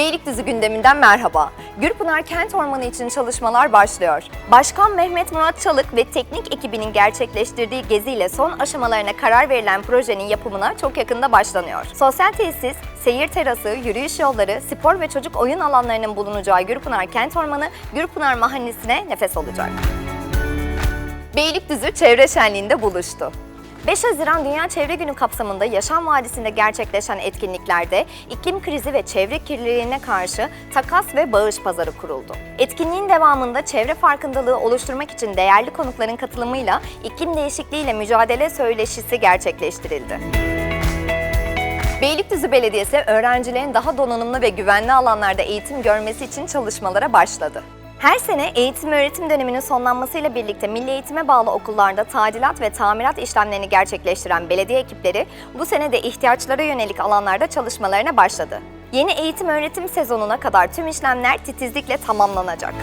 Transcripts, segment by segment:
Beylikdüzü gündeminden merhaba. Gürpınar Kent Ormanı için çalışmalar başlıyor. Başkan Mehmet Murat Çalık ve teknik ekibinin gerçekleştirdiği geziyle son aşamalarına karar verilen projenin yapımına çok yakında başlanıyor. Sosyal tesis, seyir terası, yürüyüş yolları, spor ve çocuk oyun alanlarının bulunacağı Gürpınar Kent Ormanı, Gürpınar Mahallesi'ne nefes olacak. Beylikdüzü Çevre Şenliği'nde buluştu. 5 Haziran Dünya Çevre Günü kapsamında Yaşam Vadisi'nde gerçekleşen etkinliklerde iklim krizi ve çevre kirliliğine karşı takas ve bağış pazarı kuruldu. Etkinliğin devamında çevre farkındalığı oluşturmak için değerli konukların katılımıyla iklim değişikliğiyle mücadele söyleşisi gerçekleştirildi. Beylikdüzü Belediyesi öğrencilerin daha donanımlı ve güvenli alanlarda eğitim görmesi için çalışmalara başladı. Her sene eğitim öğretim döneminin sonlanmasıyla birlikte milli eğitime bağlı okullarda tadilat ve tamirat işlemlerini gerçekleştiren belediye ekipleri bu sene de ihtiyaçlara yönelik alanlarda çalışmalarına başladı. Yeni eğitim öğretim sezonuna kadar tüm işlemler titizlikle tamamlanacak.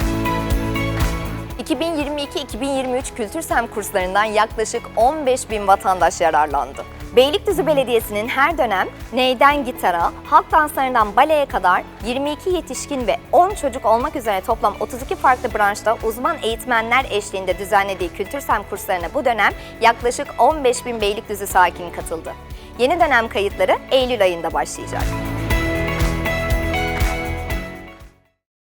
2022-2023 Kültür Sem kurslarından yaklaşık 15 bin vatandaş yararlandı. Beylikdüzü Belediyesi'nin her dönem neyden gitara, halk danslarından baleye kadar 22 yetişkin ve 10 çocuk olmak üzere toplam 32 farklı branşta uzman eğitmenler eşliğinde düzenlediği Kültür Sem kurslarına bu dönem yaklaşık 15 bin Beylikdüzü sakini katıldı. Yeni dönem kayıtları Eylül ayında başlayacak.